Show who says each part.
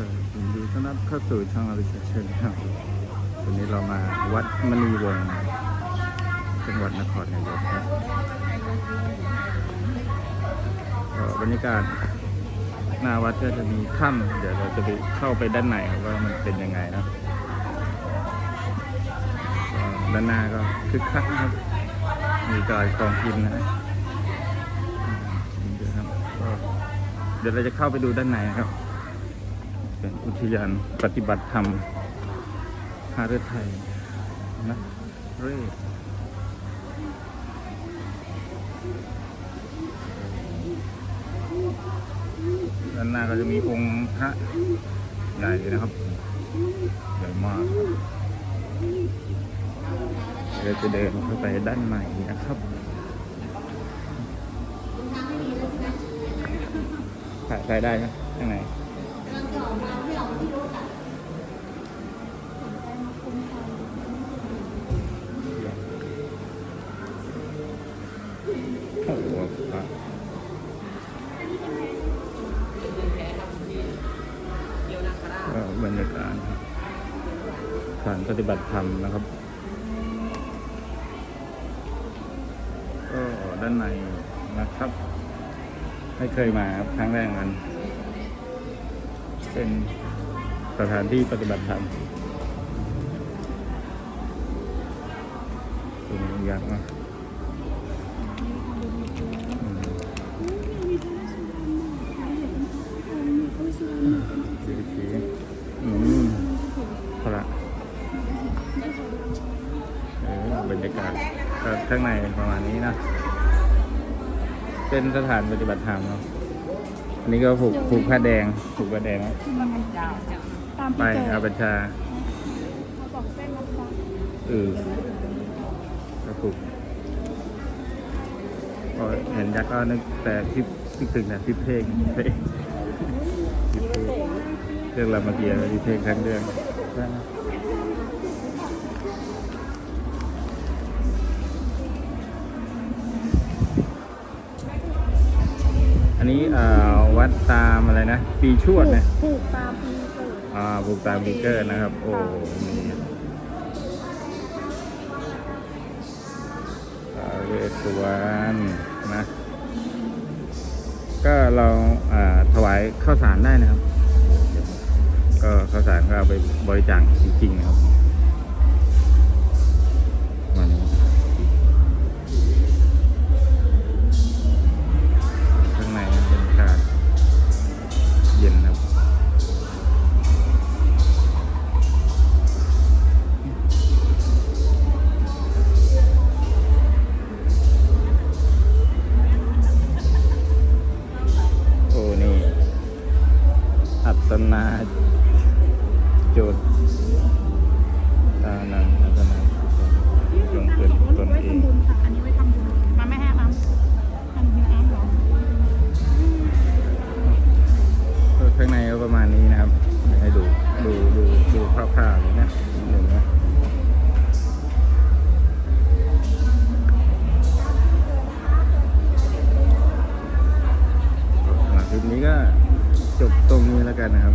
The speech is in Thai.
Speaker 1: อยินดีต้อนรับเข้าสู่ช่องอริสเชนครับวันนี้เรามาวัดมณีวงศ์จังหวัดนครนายกครับก็บรรยากาศหน้าวัดก็จะมีถ้ำเดี๋ยวเราจะไปเข้าไปด้านในครับว่ามันเป็นยังไงนะก็ด้านหน้าก็คึกคักครับ มีจอยกองกินนะอืมเดี๋ยวครับเดี๋ยวเราจะเข้าไปดูด้านในนะครับ เป็นอุทยานปฏิบัติธรรมฮาเรไทยนะเร่ด้านหน้าก็จะมีองค์พระใหญ่นะครับใหญ่มากครับเดี๋ยวจะเดินเข้าไปด้านในนะครับถ่ายถ่ายได้ไหมข้างใน โอ้โหครับก็บรรยากาศครับการปฏิบัติธรรมนะครับ ก็ด้านในนะครับ ไม่เคยมาครับครั้งแรกมัน เป็นสถานที่ปฏิบัติธรรมตรงนี้ยากมากอืมสีสีอืมพระเออบรรยากาศข้างในประมาณนี้นะ เป็นสถานปฏิบัติธรรมเนาะ นนี้ก็ผูกผูกผ้าแดงผูกผ้าแดง
Speaker 2: ตาม
Speaker 1: ไป
Speaker 2: ที่เจอ
Speaker 1: อาบัญชา
Speaker 2: เขาบอกเส้นนะคะ
Speaker 1: เออก็ผูกก็เห็นยักษ์ก็นึกแต่ที่ที่ตึงนะที่เพลงเพลงที่เพลงเรื่องรามเกียรติ์ที่เพลงครั้งเรื่องอันนี้เอ่อ วัดตามอะไรนะ ปีชวดนะ
Speaker 2: ผูกตามปีเกิด
Speaker 1: อ่าผูกตามบิ๊กเกอร์นะครับ โอ้มีท้าวเวสสุวรรณนะ ก็เราอ่าถวายข้าวสารได้นะครับ ก็ข้าวสารก็เอาไปบริจาคจริงๆนะครับ ตนาจุดตานังอัตนาจงเกินตนเองข้างในก็ประมาณนี้นะครับ ให้ดูดูดูดูคร่าวๆนะ จบตรงนี้แล้วกันนะครับ